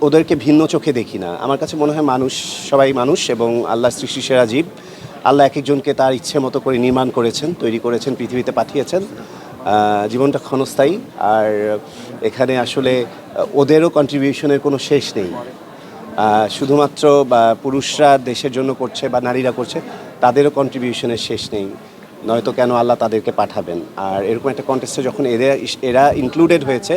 ওদেরকে ভিন্ন চোখে দেখি না। আমার কাছে মনে হয় মানুষ সবাই মানুষ এবং আল্লাহ সৃষ্টি সেরা জীব। আল্লাহ এক একজনকে তার ইচ্ছে মতো করে নির্মাণ করেছেন, তৈরি করেছেন, পৃথিবীতে পাঠিয়েছেন। জীবনটা ক্ষণস্থায়ী। আর এখানে আসলে ওদেরও কন্ট্রিবিউশনের কোনো শেষ নেই। শুধুমাত্র বা পুরুষরা দেশের জন্য করছে বা নারীরা করছে, তাদেরও কন্ট্রিবিউশনের শেষ নেই। নয়তো কেন আল্লাহ তাদেরকে পাঠাবেন। আর এরকম একটা কন্টেস্টে যখন এরা এরা ইনক্লুডেড হয়েছে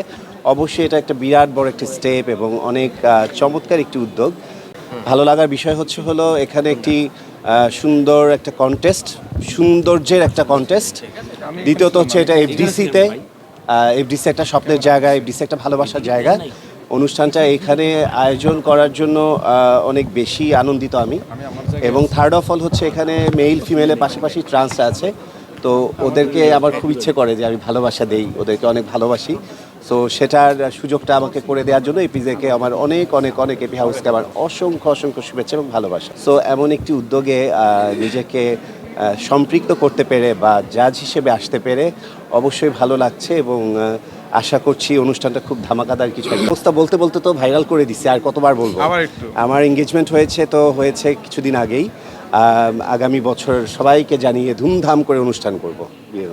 অবশ্যই এটা একটা বিরাট বড় একটি স্টেপ এবং অনেক চমৎকার একটি উদ্যোগ। ভালো লাগার বিষয় হচ্ছে হলো এখানে একটি সুন্দর একটা কন্টেস্ট সৌন্দর্যের একটা কন্টেস্ট দ্বিতীয়ত হচ্ছে এটা এফডিসিতে এফডিসি একটা স্বপ্নের জায়গা এফডিসি একটা ভালোবাসার জায়গা। অনুষ্ঠানটা এখানে আয়োজন করার জন্য অনেক বেশি আনন্দিত আমি। এবং থার্ড অফ অল হচ্ছে এখানে মেইল ফিমেলের পাশাপাশি ট্রান্স আছে। তো ওদেরকে আমার খুব ইচ্ছে করে যে আমি ভালোবাসা দেই ওদেরকে অনেক ভালোবাসি। সো সেটার সুযোগটা আমাকে করে দেওয়ার জন্য এপিজেকে আমার অনেক অনেক অনেক এপি হাউসকে আমার অসংখ্য অসংখ্য শুভেচ্ছা এবং ভালোবাসা। সো এমন একটি উদ্যোগে নিজেকে সম্পৃক্ত করতে পেরে বা জাজ হিসেবে আসতে পেরে অবশ্যই ভালো লাগছে এবং আশা করছি অনুষ্ঠানটা খুব ধামাকাদার কিছু অবস্থা বলতে বলতে তো ভাইরাল করে দিচ্ছে আর কতবার বলব? আমার এঙ্গেজমেন্ট হয়েছে তো হয়েছে কিছুদিন আগেই। আগামী বছর সবাইকে জানিয়ে ধুমধাম করে অনুষ্ঠান করব।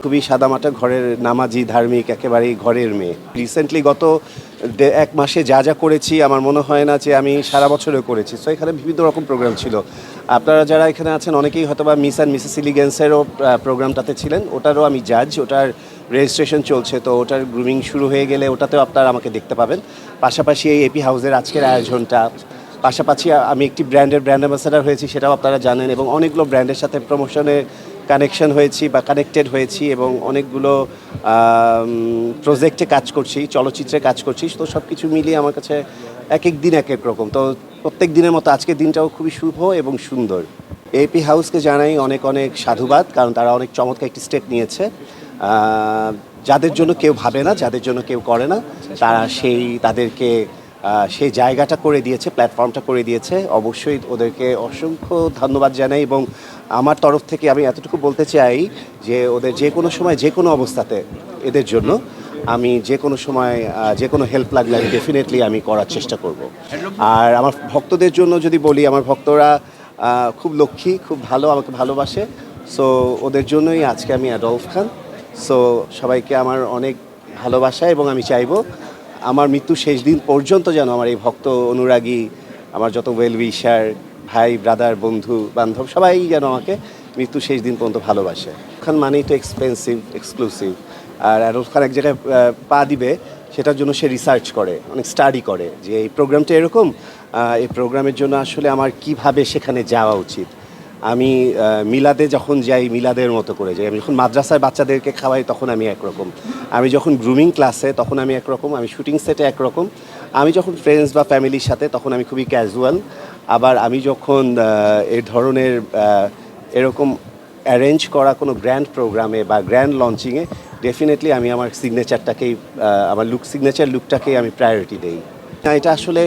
খুবই সাদামাটা ঘরের নামাজি ধার্মিক একেবারেই ঘরের মেয়ে। রিসেন্টলি গত এক মাসে যা যা করেছি আমার মনে হয় না যে আমি সারা বছরেও করেছি। সো এখানে বিভিন্ন রকম প্রোগ্রাম ছিল। আপনারা যারা এখানে আছেন অনেকেই হয়তো বা মিস অ্যান্ড মিসেস ইলিগেন্সেরও প্রোগ্রামটাতে ছিলেন। ওটারও আমি জাজ ওটার রেজিস্ট্রেশন চলছে, তো ওটার গ্রুমিং শুরু হয়ে গেলে ওটাতেও আপনারা আমাকে দেখতে পাবেন। পাশাপাশি এই এপি হাউসের আজকের আয়োজনটা, পাশাপাশি আমি একটি ব্র্যান্ডের ব্র্যান্ড অ্যাম্বাসাডার হয়েছি, সেটাও আপনারা জানেন, এবং অনেকগুলো ব্র্যান্ডের সাথে প্রমোশনে কানেকশন হয়েছি বা কানেক্টেড হয়েছি, এবং অনেকগুলো প্রজেক্টে কাজ করছি, চলচ্চিত্রে কাজ করছি, তো সব কিছু মিলিয়ে আমার কাছে এক এক দিন এক এক রকম। তো প্রত্যেক দিনের মতো আজকের দিনটাও খুবই শুভ এবং সুন্দর। এপি হাউসকে জানাই অনেক অনেক সাধুবাদ, কারণ তারা অনেক চমৎকার একটি স্টেপ নিয়েছে। যাদের জন্য কেউ ভাবে না, যাদের জন্য কেউ করে না, তারা সেই, তাদেরকে সেই জায়গাটা করে দিয়েছে প্ল্যাটফর্মটা করে দিয়েছে। অবশ্যই ওদেরকে অসংখ্য ধন্যবাদ জানাই এবং আমার তরফ থেকে আমি এতটুকু বলতে চাই যে ওদের যে কোনো সময়, যে কোনো অবস্থাতে এদের জন্য আমি যে কোনো সময় যে কোনো হেল্প লাগলে আমি ডেফিনেটলি আমি করার চেষ্টা করব। আর আমার ভক্তদের জন্য যদি বলি, আমার ভক্তরা খুব লক্ষ্মী, খুব ভালো, আমাকে ভালোবাসে। সো ওদের জন্যই আজকে আমি অ্যাডলফ খান। সো সবাইকে আমার অনেক ভালোবাসা এবং আমি চাইব আমার মৃত্যু শেষ দিন পর্যন্ত যেন আমার এই ভক্ত অনুরাগী, আমার যত ওয়েল উইশার ভাই ব্রাদার বন্ধু, বান্ধব, সবাই যেন আমাকে মৃত্যু শেষ দিন পর্যন্ত ভালোবাসে। খান মানেই তো এক্সপেন্সিভ এক্সক্লুসিভ আর আরফ খান এক জায়গায় পা দিবে, সেটার জন্য সে রিসার্চ করে, অনেক স্টাডি করে যে এই প্রোগ্রামটা এরকম এই প্রোগ্রামের জন্য আসলে আমার কীভাবে সেখানে যাওয়া উচিত। আমি মিলাদে যখন যাই, মিলাদের মতো করে যাই, আমি যখন মাদ্রাসায় বাচ্চাদেরকে খাওয়াই, তখন আমি একরকম। আমি যখন গ্রুমিং ক্লাসে তখন আমি একরকম, আমি শুটিং সেটে একরকম। আমি যখন ফ্রেন্ডস বা ফ্যামিলির সাথে, তখন আমি খুবই ক্যাজুয়াল আবার আমি যখন এই ধরনের এরকম অ্যারেঞ্জ করা কোনো গ্র্যান্ড প্রোগ্রামে বা গ্র্যান্ড লঞ্চিংয়ে ডেফিনেটলি আমি আমার সিগনেচারটাকেই আমার লুক সিগনেচার লুকটাকেই আমি প্রায়োরিটি দেই। এটা আসলে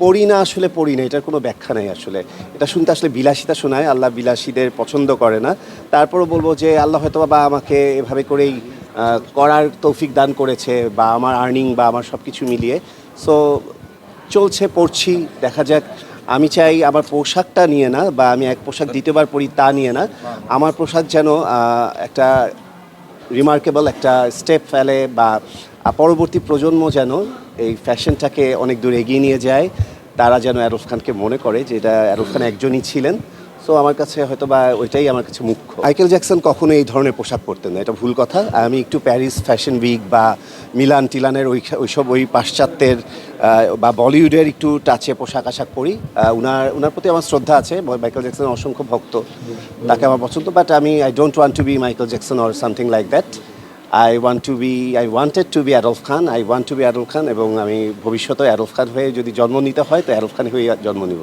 পড়ি না আসলে পড়ি না, এটার কোনো ব্যাখ্যা নাই আসলে। এটা শুনতে আসলে বিলাসিতা শোনায়, আল্লাহ বিলাসীদের পছন্দ করে না। তারপরও বলব যে আল্লাহ হয়তো বা আমাকে এভাবে করেই করার তৌফিক দান করেছে বা আমার আর্নিং বা আমার সব কিছু মিলিয়ে। সো চলছে, পড়ছি, দেখা যাক। আমি চাই আমার পোশাকটা নিয়ে না বা আমি এক পোশাক দ্বিতীয়বার পরি তা নিয়ে না। আমার পোশাক যেন একটা রিমার্কেবল একটা স্টেপ ফেলে বা পরবর্তী প্রজন্ম যেন এই ফ্যাশনটাকে অনেক দূর এগিয়ে নিয়ে যায় তারা যেন অ্যারফ খানকে মনে করে যে এটা অ্যারফ খান একজনই ছিলেন। সো আমার কাছে হয়তো বা ওইটাই আমার কাছে মুখ্য। মাইকেল জ্যাকসন কখনো এই ধরনের পোশাক পরতেন না এটা ভুল কথা। আমি একটু প্যারিস ফ্যাশন উইক বা মিলান টিলানের ওই ওইসব ওই পাশ্চাত্যের বা বলিউডের একটু টাচে পোশাক আশাক আহ, উনার উনার প্রতি আমার শ্রদ্ধা আছে মাইকেল জ্যাকসন অসংখ্য ভক্ত তাকে আমার পছন্দ। বাট আমি I don't want to be Michael Jackson or something like that I want to be I wanted to be Arif Khan I want to be Arif Khan এবং আমি ভবিষ্যতে অ্যারফ খান হয়ে যদি জন্ম নিতে হয়, তো অ্যারফ খান হয়ে জন্ম নিব।